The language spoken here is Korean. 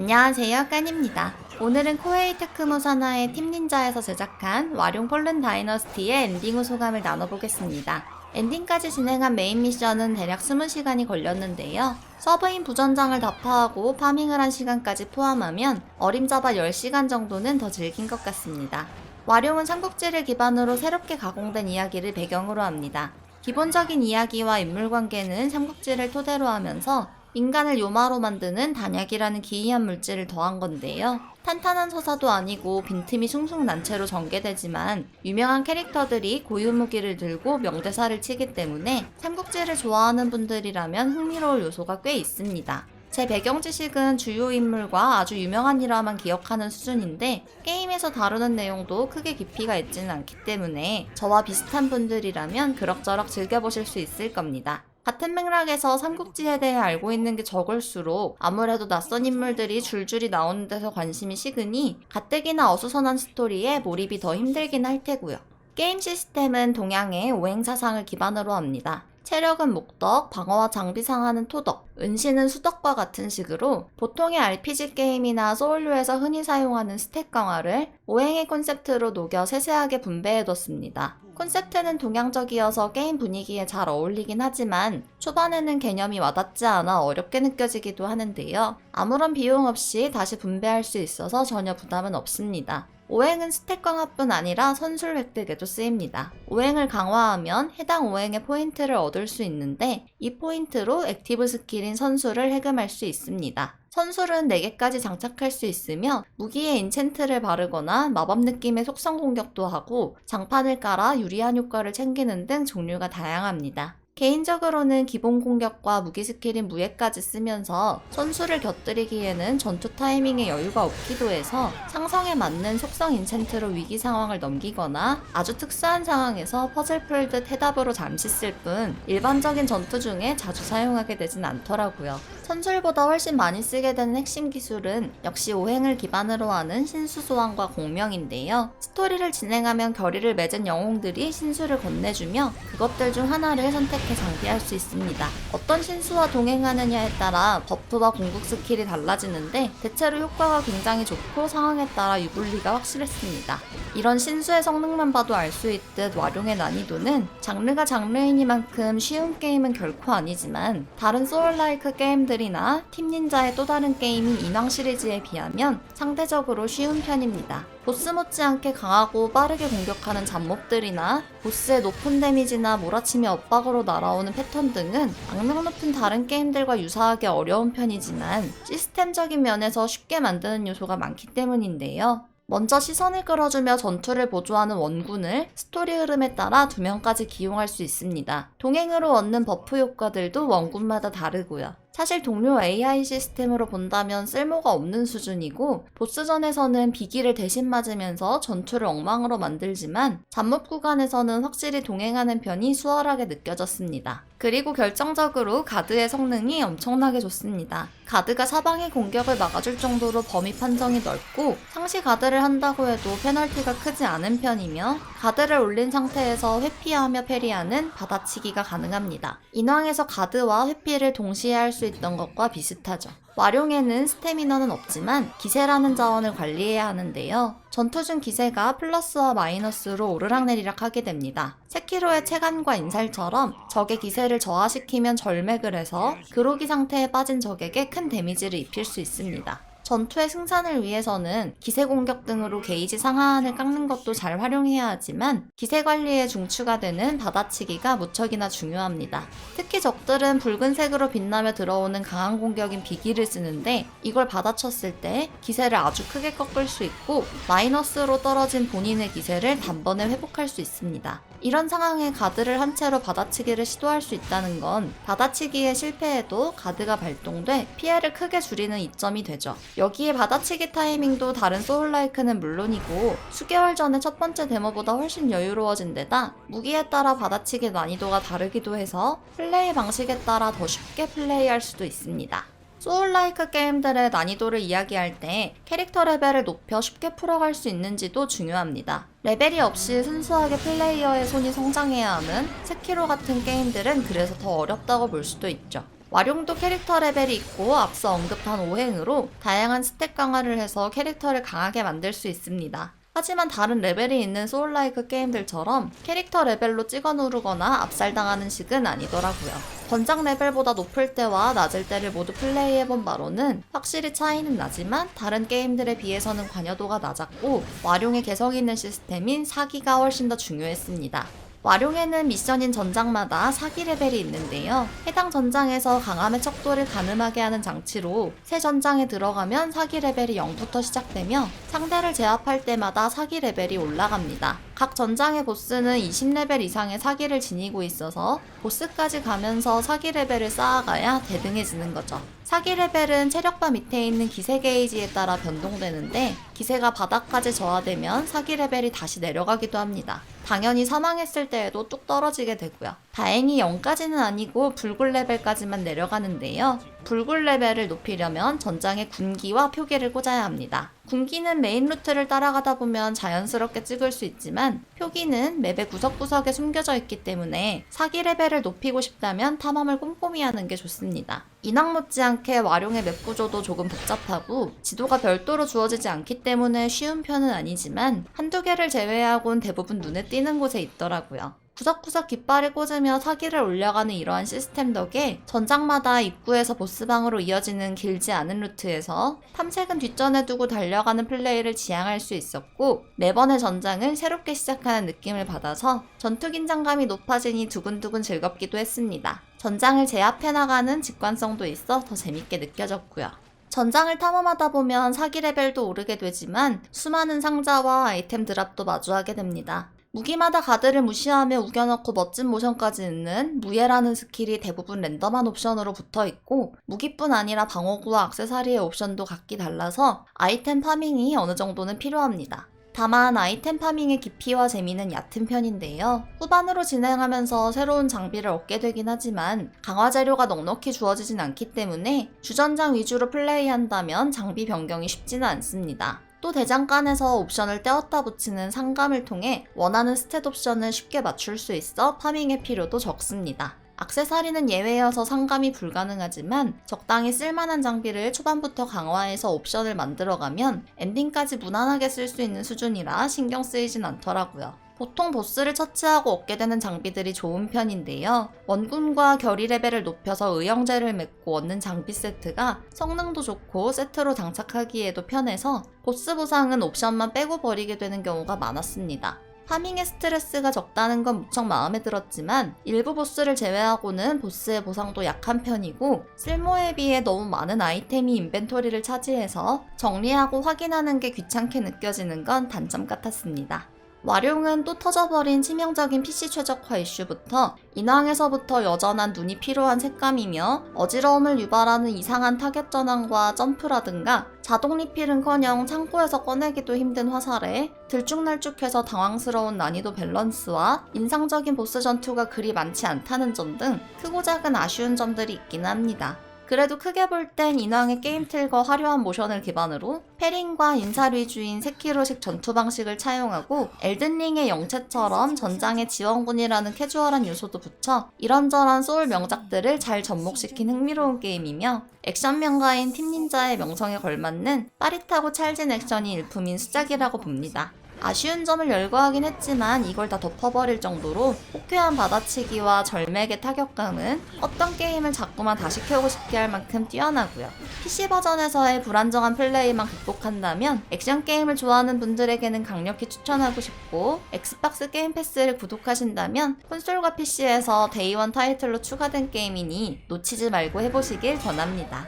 안녕하세요, 깐입니다. 오늘은 코에이 테크모 사나의 팀닌자에서 제작한 와룡 폴른 다이너스티의 엔딩 후 소감을 나눠보겠습니다. 엔딩까지 진행한 메인 미션은 대략 20시간이 걸렸는데요. 서브인 부전장을 다파하고 파밍을 한 시간까지 포함하면 어림잡아 10시간 정도는 더 즐긴 것 같습니다. 와룡은 삼국지를 기반으로 새롭게 가공된 이야기를 배경으로 합니다. 기본적인 이야기와 인물 관계는 삼국지를 토대로 하면서 인간을 요마로 만드는 단약이라는 기이한 물질을 더한 건데요. 탄탄한 서사도 아니고 빈틈이 숭숭 난 채로 전개되지만 유명한 캐릭터들이 고유 무기를 들고 명대사를 치기 때문에 삼국지를 좋아하는 분들이라면 흥미로울 요소가 꽤 있습니다. 제 배경 지식은 주요 인물과 아주 유명한 일화만 기억하는 수준인데 게임에서 다루는 내용도 크게 깊이가 있지는 않기 때문에 저와 비슷한 분들이라면 그럭저럭 즐겨보실 수 있을 겁니다. 같은 맥락에서 삼국지에 대해 알고 있는 게 적을수록 아무래도 낯선 인물들이 줄줄이 나오는 데서 관심이 식으니 가뜩이나 어수선한 스토리에 몰입이 더 힘들긴 할 테고요. 게임 시스템은 동양의 오행사상을 기반으로 합니다. 체력은 목덕, 방어와 장비 상하는 토덕, 은신은 수덕과 같은 식으로 보통의 RPG 게임이나 소울류에서 흔히 사용하는 스탯 강화를 오행의 콘셉트로 녹여 세세하게 분배해뒀습니다. 콘셉트는 동양적이어서 게임 분위기에 잘 어울리긴 하지만 초반에는 개념이 와닿지 않아 어렵게 느껴지기도 하는데요. 아무런 비용 없이 다시 분배할 수 있어서 전혀 부담은 없습니다. 오행은 스택 강화뿐 아니라 선술 획득에도 쓰입니다. 오행을 강화하면 해당 오행의 포인트를 얻을 수 있는데 이 포인트로 액티브 스킬인 선술을 해금할 수 있습니다. 선술은 4개까지 장착할 수 있으며 무기에 인챈트를 바르거나 마법 느낌의 속성 공격도 하고 장판을 깔아 유리한 효과를 챙기는 등 종류가 다양합니다. 개인적으로는 기본 공격과 무기 스킬인 무예까지 쓰면서 선수를 곁들이기에는 전투 타이밍에 여유가 없기도 해서 상성에 맞는 속성 인챈트로 위기 상황을 넘기거나 아주 특수한 상황에서 퍼즐 풀 듯 해답으로 잠시 쓸 뿐 일반적인 전투 중에 자주 사용하게 되진 않더라고요. 선술보다 훨씬 많이 쓰게 되는 핵심 기술은 역시 오행을 기반으로 하는 신수 소환과 공명인데요. 스토리를 진행하면 결의를 맺은 영웅들이 신수를 건네주며 그것들 중 하나를 선택 해 장비할 수 있습니다. 어떤 신수와 동행하느냐에 따라 버프와 공국 스킬이 달라지는데 대체로 효과가 굉장히 좋고 상황에 따라 유불리가 확실했습니다. 이런 신수의 성능만 봐도 알 수 있듯 와룡의 난이도는 장르가 장르이니만큼 쉬운 게임은 결코 아니지만 다른 소울라이크 게임들이나 팀닌자의 또 다른 게임인 인왕 시리즈에 비하면 상대적으로 쉬운 편입니다. 보스 못지않게 강하고 빠르게 공격하는 잡몹들이나 보스의 높은 데미지나 몰아치며 엇박으로 날아오는 패턴 등은 악명 높은 다른 게임들과 유사하게 어려운 편이지만 시스템적인 면에서 쉽게 만드는 요소가 많기 때문인데요. 먼저 시선을 끌어주며 전투를 보조하는 원군을 스토리 흐름에 따라 두 명까지 기용할 수 있습니다. 동행으로 얻는 버프 효과들도 원군마다 다르고요. 사실 동료 AI 시스템으로 본다면 쓸모가 없는 수준이고 보스전에서는 비기를 대신 맞으면서 전투를 엉망으로 만들지만 잡몹 구간에서는 확실히 동행하는 편이 수월하게 느껴졌습니다. 그리고 결정적으로 가드의 성능이 엄청나게 좋습니다. 가드가 사방의 공격을 막아줄 정도로 범위 판정이 넓고 상시 가드를 한다고 해도 페널티가 크지 않은 편이며 가드를 올린 상태에서 회피하며 패리하는 받아치기가 가능합니다. 인왕에서 가드와 회피를 동시에 할 수 있던 것과 비슷하죠. 와룡에는 스태미너는 없지만 기세라는 자원을 관리해야 하는데요. 전투 중 기세가 플러스와 마이너스로 오르락내리락 하게 됩니다. 세키로의 체간과 인살처럼 적의 기세를 저하시키면 절맥을 해서 그로기 상태에 빠진 적에게 큰 데미지를 입힐 수 있습니다. 전투의 승산을 위해서는 기세 공격 등으로 게이지 상하한을 깎는 것도 잘 활용해야 하지만 기세 관리에 중추가 되는 받아치기가 무척이나 중요합니다. 특히 적들은 붉은색으로 빛나며 들어오는 강한 공격인 비기를 쓰는데 이걸 받아쳤을 때 기세를 아주 크게 꺾을 수 있고 마이너스로 떨어진 본인의 기세를 단번에 회복할 수 있습니다. 이런 상황에 가드를 한 채로 받아치기를 시도할 수 있다는 건 받아치기에 실패해도 가드가 발동돼 피해를 크게 줄이는 이점이 되죠. 여기에 받아치기 타이밍도 다른 소울라이크는 물론이고 수개월 전에 첫 번째 데모보다 훨씬 여유로워진 데다 무기에 따라 받아치기 난이도가 다르기도 해서 플레이 방식에 따라 더 쉽게 플레이할 수도 있습니다. 소울라이크 게임들의 난이도를 이야기할 때 캐릭터 레벨을 높여 쉽게 풀어갈 수 있는지도 중요합니다. 레벨이 없이 순수하게 플레이어의 손이 성장해야 하는 세키로 같은 게임들은 그래서 더 어렵다고 볼 수도 있죠. 와룡도 캐릭터 레벨이 있고 앞서 언급한 오행으로 다양한 스탯 강화를 해서 캐릭터를 강하게 만들 수 있습니다. 하지만 다른 레벨이 있는 소울라이크 게임들처럼 캐릭터 레벨로 찍어 누르거나 압살당하는 식은 아니더라고요. 권장 레벨보다 높을 때와 낮을 때를 모두 플레이해본 바로는 확실히 차이는 나지만 다른 게임들에 비해서는 관여도가 낮았고 와룡의 개성 있는 시스템인 사기가 훨씬 더 중요했습니다. 와룡에는 미션인 전장마다 사기 레벨이 있는데요. 해당 전장에서 강함의 척도를 가늠하게 하는 장치로 새 전장에 들어가면 사기 레벨이 0부터 시작되며 상대를 제압할 때마다 사기 레벨이 올라갑니다. 각 전장의 보스는 20레벨 이상의 사기를 지니고 있어서 보스까지 가면서 사기 레벨을 쌓아가야 대등해지는 거죠. 사기 레벨은 체력바 밑에 있는 기세 게이지에 따라 변동되는데 기세가 바닥까지 저하되면 사기 레벨이 다시 내려가기도 합니다. 당연히 사망했을 때에도 뚝 떨어지게 되고요. 다행히 0까지는 아니고 붉은 레벨까지만 내려가는데요. 붉은 레벨을 높이려면 전장에 군기와 표기를 꽂아야 합니다. 군기는 메인 루트를 따라가다 보면 자연스럽게 찍을 수 있지만 표기는 맵의 구석구석에 숨겨져 있기 때문에 사기 레벨을 높이고 싶다면 탐험을 꼼꼼히 하는 게 좋습니다. 인왕 못지않게 와룡의 맵 구조도 조금 복잡하고 지도가 별도로 주어지지 않기 때문에 쉬운 편은 아니지만 한두 개를 제외하곤 대부분 눈에 띄는 곳에 있더라고요. 구석구석 깃발을 꽂으며 사기를 올려가는 이러한 시스템 덕에 전장마다 입구에서 보스방으로 이어지는 길지 않은 루트에서 탐색은 뒷전에 두고 달려가는 플레이를 지향할 수 있었고 매번의 전장을 새롭게 시작하는 느낌을 받아서 전투 긴장감이 높아지니 두근두근 즐겁기도 했습니다. 전장을 제압해 나가는 직관성도 있어 더 재밌게 느껴졌고요. 전장을 탐험하다 보면 사기 레벨도 오르게 되지만 수많은 상자와 아이템 드랍도 마주하게 됩니다. 무기마다 가드를 무시하며 우겨넣고 멋진 모션까지 있는 무예라는 스킬이 대부분 랜덤한 옵션으로 붙어 있고 무기뿐 아니라 방어구와 악세사리의 옵션도 각기 달라서 아이템 파밍이 어느 정도는 필요합니다. 다만 아이템 파밍의 깊이와 재미는 얕은 편인데요. 후반으로 진행하면서 새로운 장비를 얻게 되긴 하지만 강화 재료가 넉넉히 주어지진 않기 때문에 주전장 위주로 플레이한다면 장비 변경이 쉽지는 않습니다. 또 대장간에서 옵션을 떼었다 붙이는 상감을 통해 원하는 스탯 옵션을 쉽게 맞출 수 있어 파밍의 필요도 적습니다. 악세사리는 예외여서 상감이 불가능하지만 적당히 쓸만한 장비를 초반부터 강화해서 옵션을 만들어가면 엔딩까지 무난하게 쓸 수 있는 수준이라 신경 쓰이진 않더라고요. 보통 보스를 처치하고 얻게 되는 장비들이 좋은 편인데요. 원군과 결의 레벨을 높여서 의형제를 맺고 얻는 장비 세트가 성능도 좋고 세트로 장착하기에도 편해서 보스 보상은 옵션만 빼고 버리게 되는 경우가 많았습니다. 파밍의 스트레스가 적다는 건 무척 마음에 들었지만 일부 보스를 제외하고는 보스의 보상도 약한 편이고 쓸모에 비해 너무 많은 아이템이 인벤토리를 차지해서 정리하고 확인하는 게 귀찮게 느껴지는 건 단점 같았습니다. 와룡은 또 터져버린 치명적인 PC 최적화 이슈부터 인왕에서부터 여전한 눈이 필요한 색감이며 어지러움을 유발하는 이상한 타겟 전환과 점프라든가 자동 리필은커녕 창고에서 꺼내기도 힘든 화살에 들쭉날쭉해서 당황스러운 난이도 밸런스와 인상적인 보스 전투가 그리 많지 않다는 점 등 크고 작은 아쉬운 점들이 있긴 합니다. 그래도 크게 볼 땐 인왕의 게임 틀과 화려한 모션을 기반으로 페링과 인살 위주인 세키로식 전투 방식을 차용하고 엘든링의 영체처럼 전장의 지원군이라는 캐주얼한 요소도 붙여 이런저런 소울 명작들을 잘 접목시킨 흥미로운 게임이며 액션 명가인 팀 닌자의 명성에 걸맞는 빠릿하고 찰진 액션이 일품인 수작이라고 봅니다. 아쉬운 점을 열거하긴 했지만 이걸 다 덮어버릴 정도로 호쾌한 받아치기와 절맥의 타격감은 어떤 게임을 자꾸만 다시 켜고 싶게 할 만큼 뛰어나고요. PC 버전에서의 불안정한 플레이만 극복한다면 액션 게임을 좋아하는 분들에게는 강력히 추천하고 싶고 엑스박스 게임 패스를 구독하신다면 콘솔과 PC에서 데이원 타이틀로 추가된 게임이니 놓치지 말고 해보시길 권합니다.